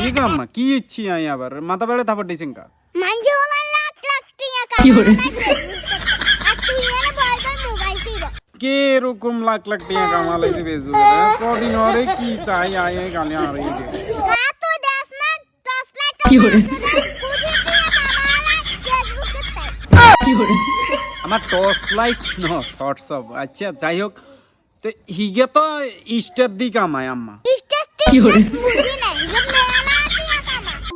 কি গো আম্মা কি ইচ্ছি আই আবার মাথা বেড়ে থাপড় দিছেন কা মানছে হলো লাখ লাখ টিয়া কামাই আর তুই এনে বলবে মোবাইল টিপো কে এরকম লাখ লাখ টাকা কামালাইছে ফেসবুকে কদিন হরে কি চাই আই আই গানে আর এই যে গা তুই দেখ না টস লাইট কি করে কুড়ি টিয়া কামালা ফেসবুকে তাই আমার টর্চ লাইট ন হোয়াটসঅ্যাপ আচ্ছা যাই হোক তো হিগে তো ইস্টার দি কামায় আম্মা স্টেজ কি করে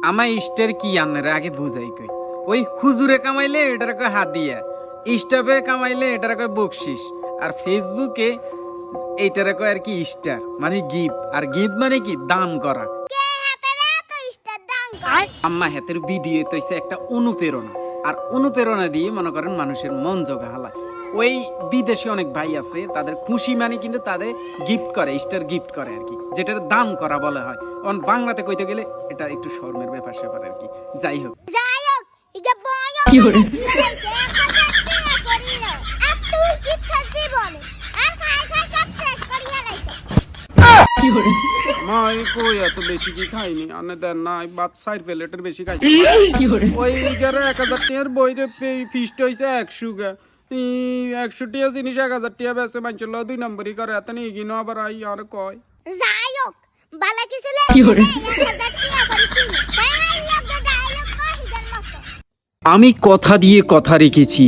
আমার ইস্টের কি আনরে আগে বুঝাই কই? ওই হুজুরে কামাইলে এটার কয় হাদিয়া ইস্টাপে কামাইলে এটার কয় বকশিস আর ফেসবুকে এইটার কয় আর কি ইস্টার মানে গিফট আর গিফট মানে কি? দান করা। আম্মা হাতের ভিডিও তো একটা অনুপ্রেরণা আর অনুপ্রেরণা দিয়ে মনে করেন মানুষের মন জোগা হালায়। ওই বিদেশি অনেক ভাই আছে তাদের খুশি মানে কিন্তু তাদের গিফট করে স্টার গিফট করে আর কি যেটার দান করা বলা হয়। অন বাংলাতে কইতে গেলে এটা একটু শর্মের ব্যাপার স্যাপার আর কি। যাই হোক। কি করে কই এত বেশি কি খাইনি? আনে দেন সাইড প্লেটের বেশি খাইছি। ওই এক হাজার বইরে ফিস্ট হয়েছে একশো গা। একশো টিয়া জিনিস এক হাজার টিয়া বেসে মানছিল দুই নম্বরই করে এত নিয়ে কিনো আবার আই আর কয়? যাই হোক বালা কিছু আমি কথা দিয়ে কথা রেখেছি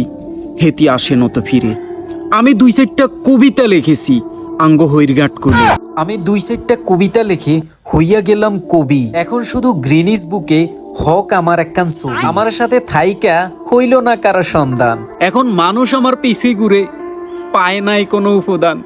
হেতি আসে নত ফিরে। আমি দুই চারটা কবিতা লিখেছি আঙ্গ হৈরগাট করে। আমি দুই সেটটা কবিতা লিখে হইয়া গেলাম কবি। এখন শুধু গ্রিনিস বুকে হক আমার একখান ছবি আমার সাথে থাইকা হইল না কারও সন্ধান। এখন মানুষ আমার পিছে ঘুরে পায় নাই কোনো উপদান।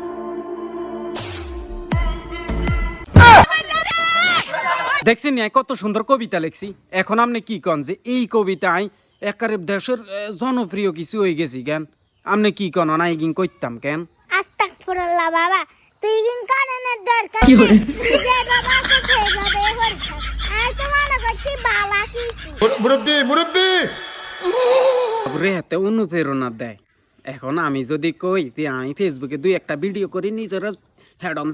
দেখছেন নি, কত সুন্দর কবিতা লিখছি। এখন আপনি কি কন যে এই কবিতায় একারে দেশের জনপ্রিয় কিছু হয়ে গেছি কেন? আপনি কি কন নাই গিন কইতাম কেন? আস্তাগফিরুল্লাহ বাবা তুই কিন কারণের দরকার কি যে বাবা তো খেয়ে যাবে হরি থাক আমি তো মনে করছি বাবা কিছু মুরব্বী মুরব্বী! অনুপ্রেরণা দেয়। এখন আমি যদি কই যে আমি ফেসবুকে দুই একটা ভিডিও করি নিজের হ্যাডম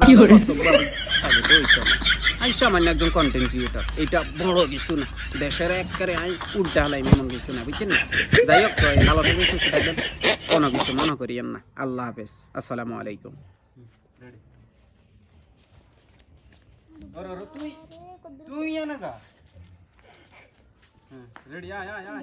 আমি সামান্য একজন কন্টেন্ট ক্রিয়েটর এটা বড় কিছু না। দেশের একবারে আমি উল্টা হলাই এমন কিছু না বুঝছেন না? যাই হোক তো, ভালো থাকবেন সুস্থ থাকবেন কোনো কিছু মনে করিয়েন না। আল্লাহ হাফেজ। আসসালামু আলাইকুম। তুই তুই এনে যা। 嗯，使劲儿的压压。压压